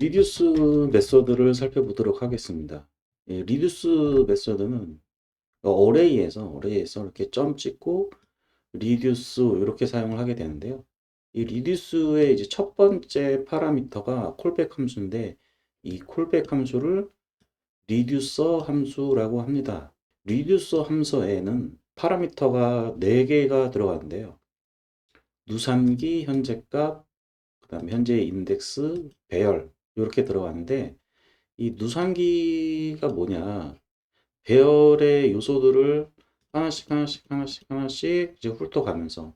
리듀스 메소드를 살펴보도록 하겠습니다. 예, 리듀스 메소드는 어레이에서 어레이에서 이렇게 점 찍고 리듀스 이렇게 사용을 하게 되는데요. 이 리듀스의 이제 첫 번째 파라미터가 콜백 함수인데 이 콜백 함수를 리듀서 함수라고 합니다. 리듀서 함수에는 파라미터가 4개가 들어가는데요. 누산기, 현재값, 그 다음 현재 인덱스, 배열 이렇게 들어가는데 이 누산기가 뭐냐? 배열의 요소들을 하나씩 하나씩 하나씩 하나씩 이제 훑어가면서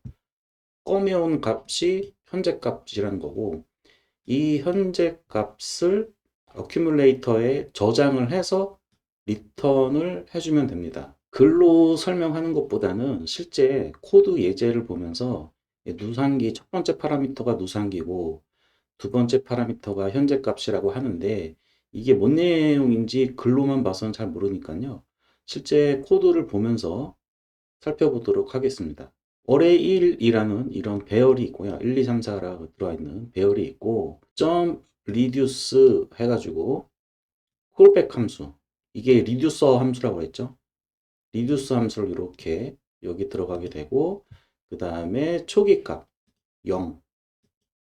꺼내온 값이 현재 값이라는 거고 이 현재 값을 어큐뮬레이터에 저장을 해서 리턴을 해주면 됩니다. 글로 설명하는 것보다는 실제 코드 예제를 보면서 누산기 첫 번째 파라미터가 누산기고 두 번째 파라미터가 현재 값이라고 하는데 이게 뭔 내용인지 글로만 봐서는 잘 모르니까요. 실제 코드를 보면서 살펴보도록 하겠습니다. 어레 1이라는 이런 배열이 있고요. 1, 2, 3, 4라고 들어와 있는 배열이 있고 점 리듀스 해가지고 콜백 함수 이게 리듀서 함수라고 했죠. 리듀스 함수를 이렇게 여기 들어가게 되고 그 다음에 초기값 0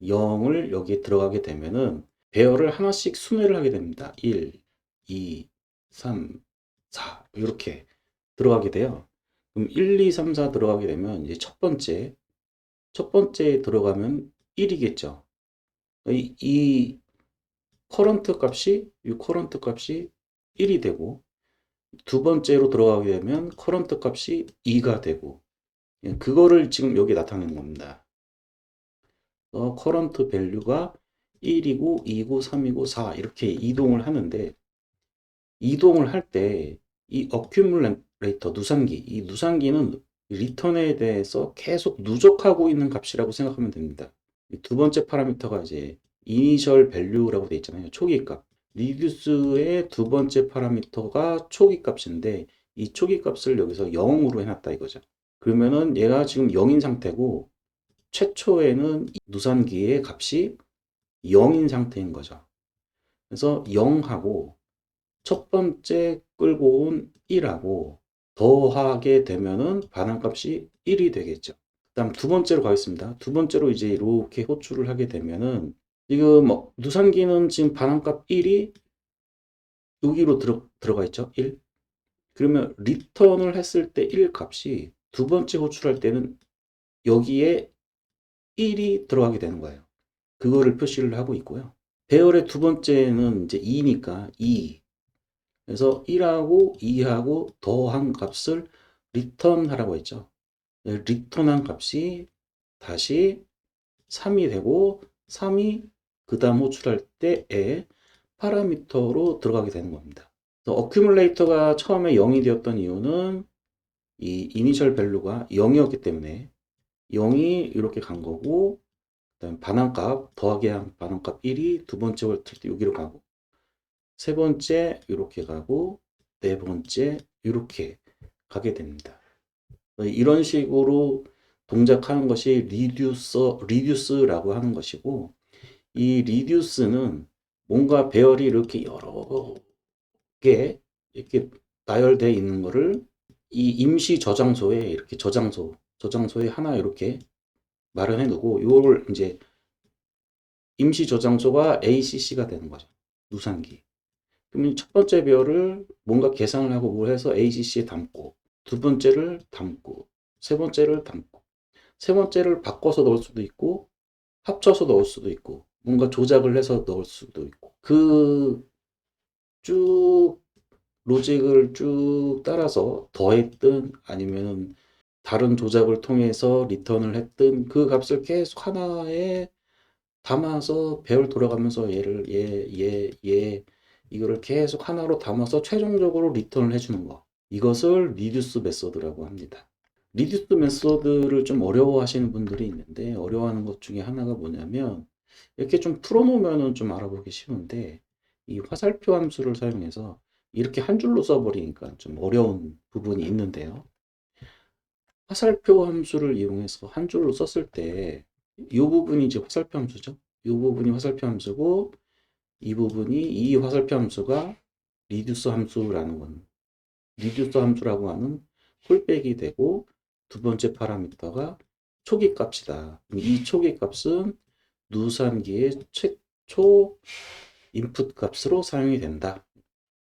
0을 여기 들어가게 되면은 배열을 하나씩 순회를 하게 됩니다. 1, 2, 3, 4 이렇게 들어가게 돼요. 그럼 1, 2, 3, 4 들어가게 되면 이제 첫 번째 첫 번째 들어가면 1이겠죠. 이, 이 커런트 값이 이 커런트 값이 1이 되고 두 번째로 들어가게 되면 커런트 값이 2가 되고 예, 그거를 지금 여기 나타내는 겁니다. 어, 커런트 밸류가 1이고 2고 3이고 4 이렇게 이동을 하는데 이동을 할 때 이 어큐뮬레이터 누산기 이 누산기는 리턴에 대해서 계속 누적하고 있는 값이라고 생각하면 됩니다. 두 번째 파라미터가 이제 이니셜 밸류라고 되어 있잖아요. 초기 값. 리듀스의 두 번째 파라미터가 초기 값인데 이 초기 값을 여기서 0으로 해놨다 이거죠. 그러면은 얘가 지금 0인 상태고 최초에는 누산기의 값이 0인 상태인 거죠. 그래서 0하고 첫 번째 끌고 온 1하고 더하게 되면은 반환값이 1이 되겠죠. 그다음 두 번째로 가겠습니다. 두 번째로 이제 이렇게 호출을 하게 되면은 지금 뭐 누산기는 지금 반환값 1이 여기로 들어, 들어가 있죠. 1. 그러면 리턴을 했을 때 1 값이 두 번째 호출할 때는 여기에 1이 들어가게 되는 거예요. 그거를 표시를 하고 있고요. 배열의 두 번째는 이제 2니까 2. 그래서 1하고 2하고 더한 값을 리턴 하라고 했죠. 네, 리턴한 값이 다시 3이 되고 3이 그 다음 호출할 때에 파라미터로 들어가게 되는 겁니다. 어큐뮬레이터가 처음에 0이 되었던 이유는 이 이니셜 밸류가 0이었기 때문에 0이 이렇게 간 거고 그다음 반환값 더하기 한 반환값 1이 두 번째 호출할 때 여기로 가고 세 번째 이렇게 가고 네 번째 이렇게 가게 됩니다. 이런 식으로 동작하는 것이 리듀서 리듀스라고 하는 것이고 이 리듀스는 뭔가 배열이 이렇게 여러 개 이렇게 나열되어 있는 거를 이 임시 저장소에 이렇게 저장소 저장소에 하나 이렇게 마련해 두고 이걸 이제 임시 저장소가 ACC가 되는 거죠. 누산기. 그러면 첫 번째 배열을 뭔가 계산을 하고 뭘 해서 ACC에 담고 두 번째를 담고 세 번째를 담고 세 번째를 바꿔서 넣을 수도 있고 합쳐서 넣을 수도 있고 뭔가 조작을 해서 넣을 수도 있고 그 쭉 로직을 쭉 따라서 더했든 아니면 다른 조작을 통해서 리턴을 했든 그 값을 계속 하나에 담아서 배열 돌아가면서 얘를 얘, 얘, 얘 이거를 계속 하나로 담아서 최종적으로 리턴을 해주는 거 이것을 리듀스 메소드라고 합니다. 리듀스 메소드를 좀 어려워하시는 분들이 있는데 어려워하는 것 중에 하나가 뭐냐면 이렇게 좀 풀어놓으면 좀 알아보기 쉬운데 이 화살표 함수를 사용해서 이렇게 한 줄로 써버리니까 좀 어려운 부분이 있는데요. 화살표 함수를 이용해서 한 줄로 썼을 때 이 부분이 이제 화살표 함수죠. 이 부분이 화살표 함수고 이 부분이 이 화살표 함수가 리듀스 함수라는 건 리듀스 함수라고 하는 콜백이 되고 두 번째 파라미터가 초기 값이다. 이 초기 값은 누산기의 최초 인풋 값으로 사용이 된다.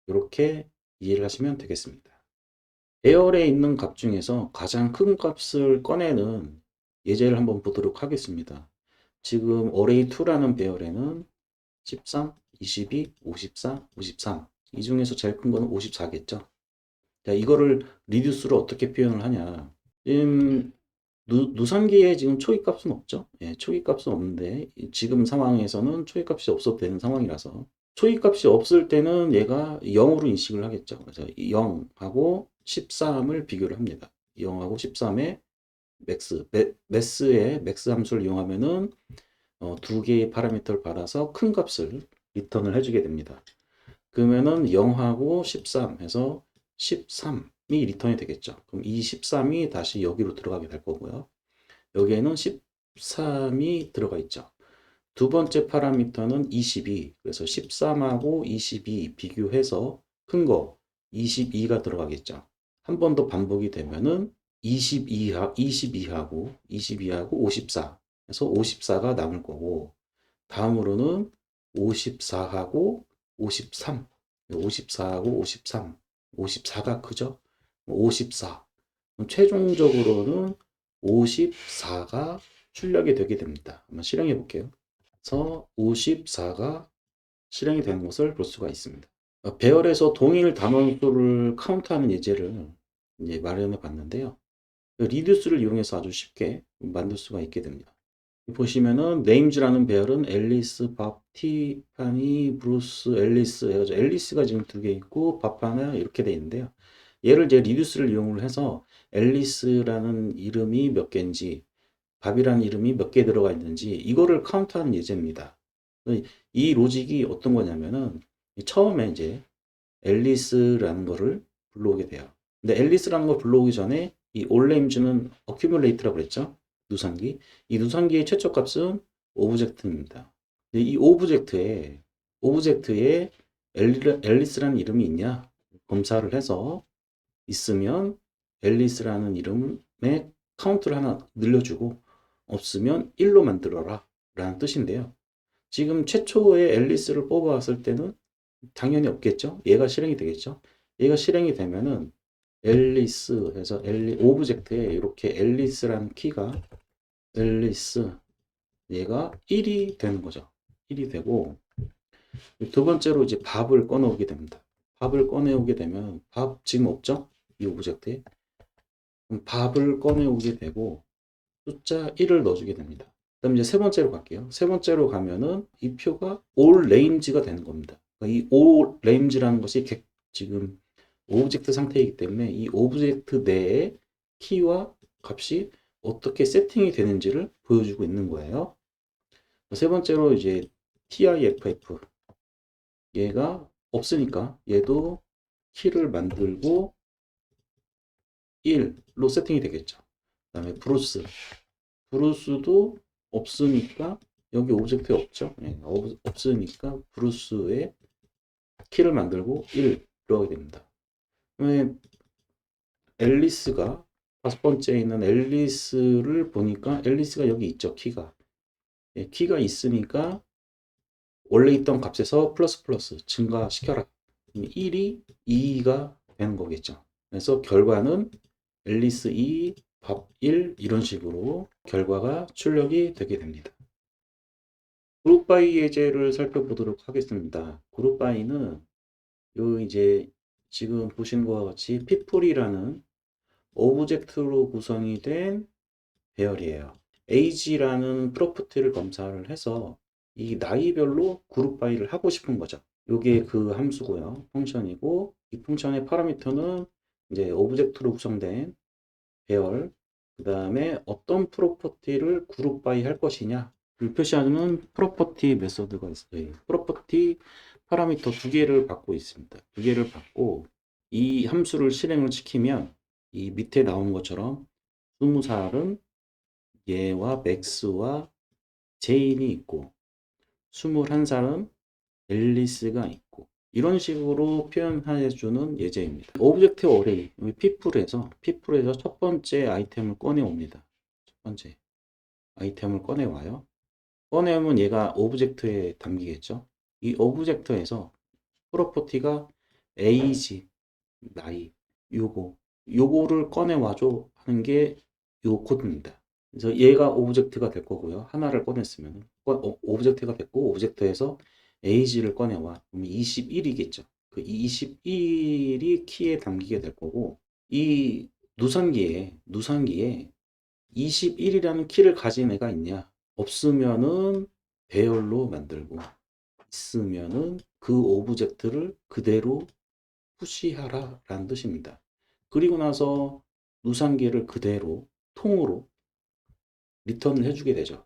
이렇게 이해를 하시면 되겠습니다. 배열에 있는 값 중에서 가장 큰 값을 꺼내는 예제를 한번 보도록 하겠습니다. 지금 array2라는 배열에는 13, 22, 54, 53. 이 중에서 제일 큰 거는 54겠죠. 자, 이거를 리듀스로 어떻게 표현을 하냐. 지금 누, 누산기에 지금 초기 값은 없죠. 예, 초기 값은 없는데 지금 상황에서는 초기 값이 없어도 되는 상황이라서 초기 값이 없을 때는 얘가 0으로 인식을 하겠죠. 그래서 0하고 13을 비교를 합니다. 0하고 13의 맥스, 메, 메스의 맥스 함수를 이용하면은 어, 두 개의 파라미터를 받아서 큰 값을 리턴을 해주게 됩니다. 그러면은 0하고 13 해서 13이 리턴이 되겠죠. 그럼 이 13이 다시 여기로 들어가게 될 거고요. 여기에는 13이 들어가 있죠. 두 번째 파라미터는 22. 그래서 13하고 22 비교해서 큰 거 22가 들어가겠죠. 한 번 더 반복이 되면은 22하, 22하고 22하고 54. 그래서 54가 남을 거고 다음으로는 54하고 53. 54하고 53. 54가 크죠? 54. 그럼 최종적으로는 54가 출력이 되게 됩니다. 한번 실행해 볼게요. 그래서 54가 실행이 되는 것을 볼 수가 있습니다. 어, 배열에서 동일 단원수를 카운트하는 예제를 이제 마련해 봤는데요. 리듀스를 이용해서 아주 쉽게 만들 수가 있게 됩니다. 보시면은 네임즈라는 배열은 앨리스, 밥, 티파니, 브루스, 앨리스 앨리스가 지금 두 개 있고 밥 하나 이렇게 돼 있는데요. 얘를 이제 리듀스를 이용을 해서 앨리스라는 이름이 몇 개인지 밥이라는 이름이 몇 개 들어가 있는지 이거를 카운트하는 예제입니다. 이 로직이 어떤 거냐면은 처음에 이제 앨리스라는 거를 불러오게 돼요. 근데 앨리스라는 걸 불러오기 전에 이 올레임즈는 어큐뮬레이트라고 그랬죠. 누산기. 이 누산기의 최초 값은 오브젝트입니다. 이 오브젝트에 오브젝트에 앨리스라는 이름이 있냐 검사를 해서 있으면 앨리스라는 이름의 카운트를 하나 늘려주고 없으면 1로 만들어라 라는 뜻인데요. 지금 최초의 앨리스를 뽑아왔을 때는 당연히 없겠죠. 얘가 실행이 되겠죠. 얘가 실행이 되면은 앨리스 해서 앨리 오브젝트에 이렇게 앨리스라는 키가 앨리스 얘가 1이 되는 거죠. 1이 되고 두 번째로 이제 밥을 꺼내오게 됩니다. 밥을 꺼내오게 되면 밥 지금 없죠? 이 오브젝트에 그럼 밥을 꺼내오게 되고 숫자 1을 넣어주게 됩니다. 그다음 이제 세 번째로 갈게요. 세 번째로 가면은 이 표가 all range가 되는 겁니다. 그러니까 이 all range라는 것이 객- 지금 오브젝트 상태이기 때문에 이 오브젝트 내에 키와 값이 어떻게 세팅이 되는지를 보여주고 있는 거예요. 세 번째로 이제 TIFF 얘가 없으니까 얘도 키를 만들고 1로 세팅이 되겠죠. 그 다음에 브루스 브루스도 없으니까 여기 오브젝트 없죠. 예, 없- 없으니까 브루스의 키를 만들고 1 들어가게 됩니다. 앨리스가 다섯 번째에 있는 앨리스를 보니까 앨리스가 여기 있죠. 키가 예, 키가 있으니까 원래 있던 값에서 플러스 플러스 증가시켜라. 1이 2가 되는 거겠죠. 그래서 결과는 앨리스 2, 밥 1 이런 식으로 결과가 출력이 되게 됩니다. 그룹 바이 예제를 살펴보도록 하겠습니다. 그룹 바이는 요 이제 지금 보시는 것과 같이 people이라는 오브젝트로 구성이 된 배열이에요. age라는 프로퍼티를 검사를 해서 이 나이별로 그룹 바이를 하고 싶은 거죠. 요게 그 함수고요. 펑션이고 이 펑션의 파라미터는 이제 오브젝트로 구성된 배열 그 다음에 어떤 프로퍼티를 그룹 바이 할 것이냐 를 표시하는 프로퍼티 메소드가 있어요. 프로퍼티 파라미터 두 개를 받고 있습니다. 두 개를 받고 이 함수를 실행을 시키면 이 밑에 나온 것처럼 20살은 얘와 맥스와 제인이 있고 21살은 앨리스가 있고 이런 식으로 표현해주는 예제입니다. 오브젝트 어레이 피플에서 피플에서 첫 번째 아이템을 꺼내 옵니다. 첫 번째 아이템을 꺼내 와요. 꺼내오면 얘가 오브젝트에 담기겠죠. 이 오브젝트에서 프로퍼티가 age 나이 요거 요거를 꺼내 와줘 하는 게 요 코드입니다. 그래서 얘가 오브젝트가 될 거고요. 하나를 꺼냈으면 어, 오브젝트가 됐고 오브젝트에서 age를 꺼내와 그럼 21이겠죠. 그 21이 키에 담기게 될 거고 이 누상기에 누상기에 21이라는 키를 가진 애가 있냐? 없으면은 배열로 만들고 있으면은 그 오브젝트를 그대로 푸시하라 라는 뜻입니다. 그리고 나서 누상기를 그대로 통으로 리턴을 해주게 되죠.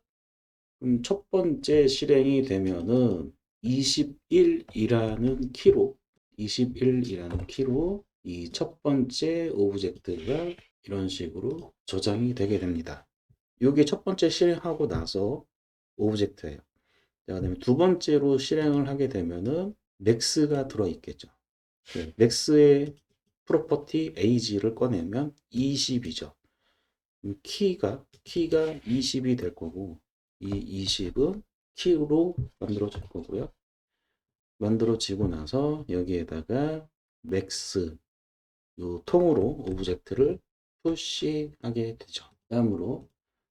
그럼 첫 번째 실행이 되면은 21이라는 키로 21이라는 키로 이 첫 번째 오브젝트가 이런 식으로 저장이 되게 됩니다. 이게 첫 번째 실행하고 나서 오브젝트예요. 자, 그다음에 두 번째로 실행을 하게 되면은 맥스가 들어 있겠죠. 네, 맥스의 프로퍼티 age를 꺼내면 20이죠. 키가 키가 20이 될 거고 이 20은 키로 만들어질 거고요. 만들어지고 나서 여기에다가 맥스 요 통으로 오브젝트를 푸시하게 되죠. 다음으로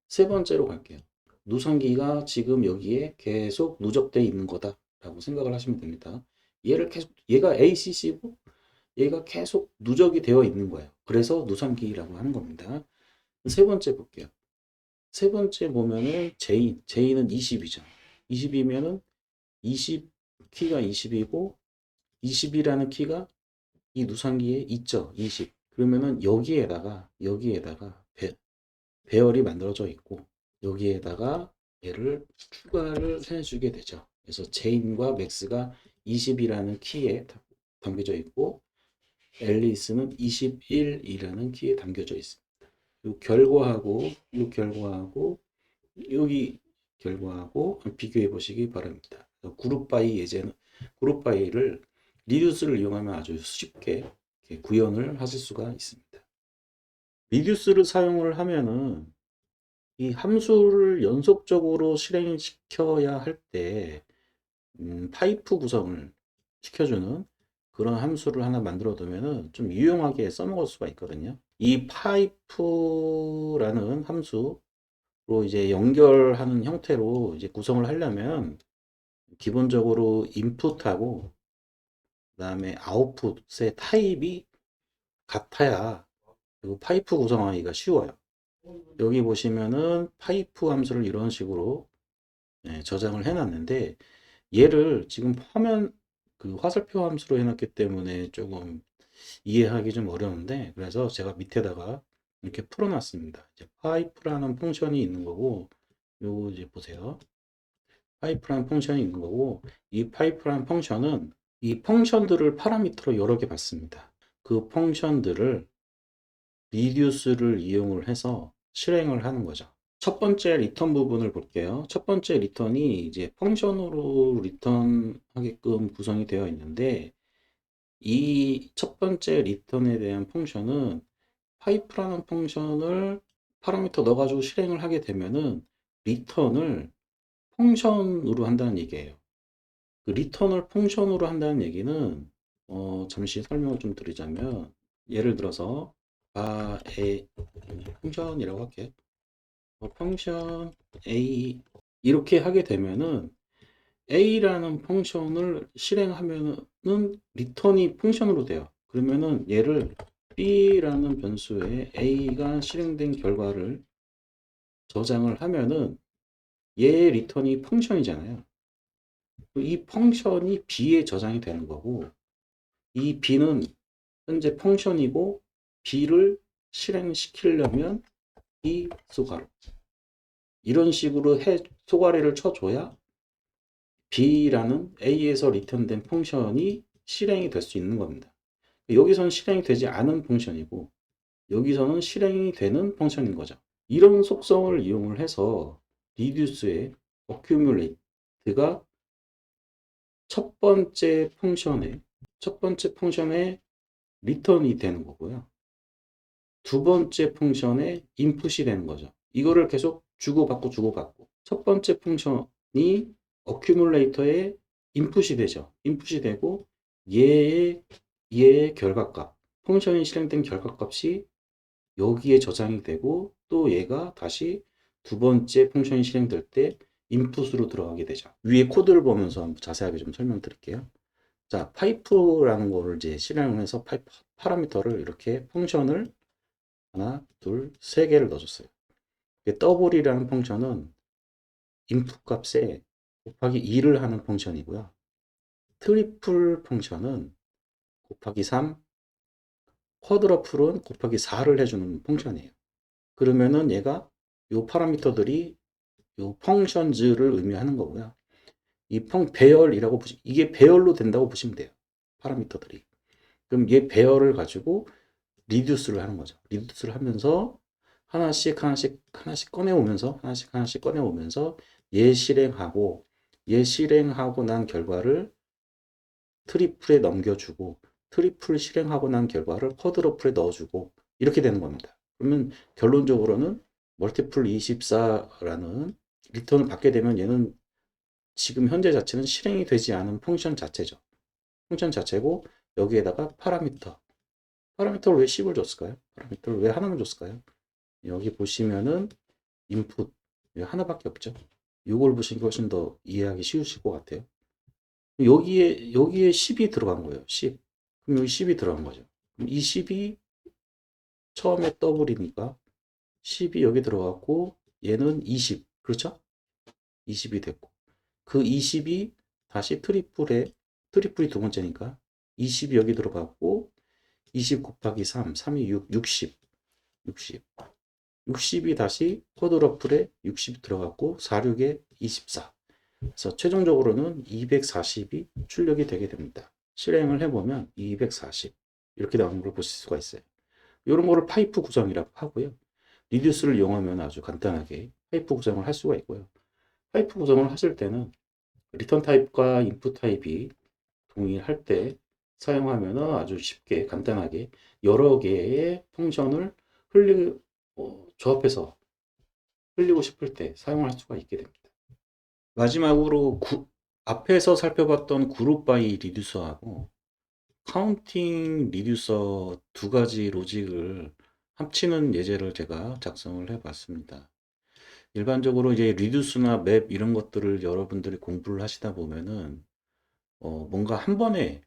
세 번째로 갈게요. 누상기가 지금 여기에 계속 누적되어 있는 거다라고 생각을 하시면 됩니다. 얘를 계속 얘가 ACC고 얘가 계속 누적이 되어 있는 거예요. 그래서 누상기라고 하는 겁니다. 세 번째 볼게요. 세 번째 보면은 제인, 제인은 20이죠. 20이면은 20 키가 20이고 20이라는 키가 이 누상기에 있죠. 20. 그러면은 여기에다가 여기에다가 배, 배열이 만들어져 있고 여기에다가 얘를 추가를 해주게 되죠. 그래서 제인과 맥스가 20이라는 키에 담겨져 있고 앨리스는 21이라는 키에 담겨져 있습니다. 요 결과하고 요 결과하고 여기 결과하고 비교해 보시기 바랍니다. 그룹 바이 예제는 그룹 바이를 리듀스를 이용하면 아주 쉽게 구현을 하실 수가 있습니다. 리듀스를 사용을 하면은 이 함수를 연속적으로 실행시켜야 할때 음, 파이프 구성을 시켜주는 그런 함수를 하나 만들어 두면은 좀 유용하게 써먹을 수가 있거든요. 이 파이프라는 함수로 이제 연결하는 형태로 이제 구성을 하려면 기본적으로 인풋하고 그다음에 아웃풋의 타입이 같아야 그리고 파이프 구성하기가 쉬워요. 여기 보시면은 파이프 함수를 이런 식으로 네, 저장을 해놨는데 얘를 지금 화면 그 화살표 함수로 해놨기 때문에 조금 이해하기 좀 어려운데 그래서 제가 밑에다가 이렇게 풀어놨습니다. 이제 파이프라는 펑션이 있는 거고 요 이제 보세요. 파이프라는 펑션이 있는 거고 이 파이프라는 펑션은 이 펑션들을 파라미터로 여러 개 받습니다. 그 펑션들을 리듀스를 이용을 해서 실행을 하는 거죠. 첫 번째 리턴 부분을 볼게요. 첫 번째 리턴이 이제 펑션으로 리턴 하게끔 구성이 되어 있는데 이 첫 번째 리턴에 대한 펑션은 파이프라는 펑션을 파라미터 넣어가지고 실행을 하게 되면은 리턴을 펑션으로 한다는 얘기예요. 그 리턴을 펑션으로 한다는 얘기는 어, 잠시 설명을 좀 드리자면 예를 들어서 아, 에, 펑션이라고 할게. 어, 펑션 a 이렇게 하게 되면은 a라는 펑션을 실행하면은 리턴이 펑션으로 돼요. 그러면은 얘를 b라는 변수에 a가 실행된 결과를 저장을 하면은 얘의 리턴이 펑션이잖아요. 이 펑션이 b에 저장이 되는 거고 이 b는 현재 펑션이고 b를 실행시키려면 이 소가로 이런 식으로 해 소가리를 쳐줘야 b라는 a에서 리턴된 펑션이 실행이 될 수 있는 겁니다. 여기서는 실행이 되지 않은 펑션이고 여기서는 실행이 되는 펑션인 거죠. 이런 속성을 이용을 해서 리듀스의 어큐뮬레이트가 첫 번째 펑션에 첫 번째 펑션에 리턴이 되는 거고요. 두 번째 펑션에 인풋이 되는 거죠. 이거를 계속 주고받고 주고받고 첫 번째 펑션이 어큐뮬레이터에 인풋이 되죠. 인풋이 되고 얘의 얘의 결과값 펑션이 실행된 결과값이 여기에 저장이 되고 또 얘가 다시 두 번째 펑션이 실행될 때 인풋으로 들어가게 되죠. 위에 코드를 보면서 자세하게 좀 설명드릴게요. 자, 파이프라는 거를 이제 실행을 해서 파이프 파라미터를 이렇게 펑션을 하나, 둘, 세 개를 넣어줬어요. 더블이라는 펑션은 인풋 값에 곱하기 2를 하는 펑션이고요. 트리플 펑션은 곱하기 3, 쿼드러플은 곱하기 4를 해주는 펑션이에요. 그러면은 얘가 요 파라미터들이 요 펑션즈를 의미하는 거고요. 이 펑 배열이라고 보시 이게 배열로 된다고 보시면 돼요. 파라미터들이. 그럼 얘 배열을 가지고 리듀스를 하는 거죠. 리듀스를 하면서 하나씩 하나씩 하나씩 꺼내 오면서 하나씩 하나씩 꺼내 오면서 얘 실행하고 얘 실행하고 난 결과를 트리플에 넘겨주고 트리플 실행하고 난 결과를 쿼드러플에 넣어주고 이렇게 되는 겁니다. 그러면 결론적으로는 멀티플 24라는 리턴을 받게 되면 얘는 지금 현재 자체는 실행이 되지 않은 펑션 자체죠. 펑션 자체고 여기에다가 파라미터. 파라미터를 왜 10을 줬을까요? 파라미터를 왜 하나만 줬을까요? 여기 보시면은 인풋 하나밖에 없죠. 이걸 보시는 게 훨씬 더 이해하기 쉬우실 것 같아요. 여기에 여기에 10이 들어간 거예요. 10. 그럼 여기 10이 들어간 거죠. 그럼 이 10이 처음에 더블이니까 10이 여기 들어갔고 얘는 20. 그렇죠? 20이 됐고 그 20이 다시 트리플에 트리플이 두 번째니까 20이 여기 들어갔고 20 곱하기 3, 3이 6, 60. 60. 60이 다시 쿼드러플에 60 들어갔고 4, 6에 24. 그래서 최종적으로는 240이 출력이 되게 됩니다. 실행을 해보면 240 이렇게 나오는 걸 보실 수가 있어요. 이런 거를 파이프 구성이라고 하고요. 리듀스를 이용하면 아주 간단하게 파이프 구성을 할 수가 있고요. 파이프 구성을 하실 때는 리턴 타입과 인풋 타입이 동일할 때 사용하면 아주 쉽게 간단하게 여러 개의 펑션을 흘리 어, 조합해서 흘리고 싶을 때 사용할 수가 있게 됩니다. 마지막으로 구- 앞에서 살펴봤던 그룹 바이 리듀서하고 카운팅 리듀서 두 가지 로직을 합치는 예제를 제가 작성을 해 봤습니다. 일반적으로 이제 리듀스나 맵 이런 것들을 여러분들이 공부를 하시다 보면은 어, 뭔가 한 번에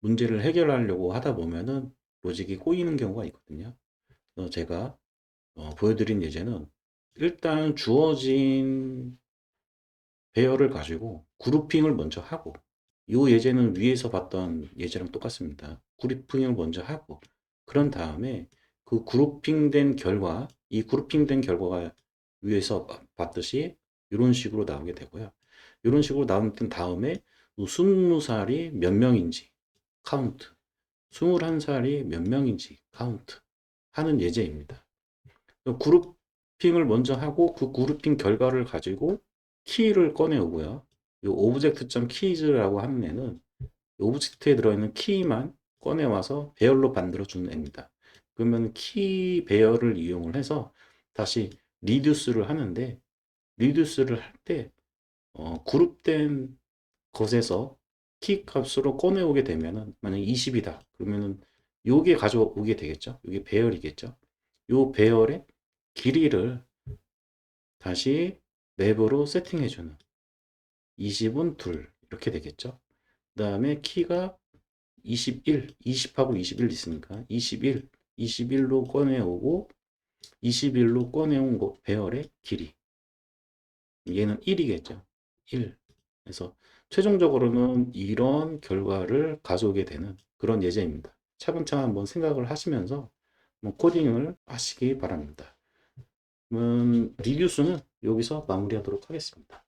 문제를 해결하려고 하다 보면은 로직이 꼬이는 경우가 있거든요. 그래서 제가 어, 보여드린 예제는 일단 주어진 배열을 가지고 그룹핑을 먼저 하고 이 예제는 위에서 봤던 예제랑 똑같습니다. 그룹핑을 먼저 하고 그런 다음에 그 그룹핑된 결과 이 그룹핑된 결과가 위에서 봐- 봤듯이 이런 식으로 나오게 되고요. 이런 식으로 나온 다음에 스무 살이 몇 명인지 카운트 21살이 몇 명인지 카운트 하는 예제입니다. 그룹핑을 먼저 하고 그 그룹핑 결과를 가지고 키를 꺼내오고요. 이 오브젝트.keys라고 하는 애는 오브젝트에 들어있는 키만 꺼내와서 배열로 만들어주는 애입니다. 그러면 키 배열을 이용을 해서 다시 리듀스를 하는데 리듀스를 할때 어, 그룹된 것에서 키 값으로 꺼내오게 되면은 만약 20이다 그러면은 요게 가져오게 되겠죠. 요게 배열이겠죠. 요 배열의 길이를 다시 맵으로 세팅해주는 20은 둘 이렇게 되겠죠. 그 다음에 키가 21, 20하고 21 있으니까 21, 21로 꺼내오고 21로 꺼내온 거 배열의 길이 얘는 1이겠죠. 1. 그래서 최종적으로는 이런 결과를 가져오게 되는 그런 예제입니다. 차근차근 한번 생각을 하시면서 코딩을 하시기 바랍니다. 그러면 리듀스는 여기서 마무리하도록 하겠습니다.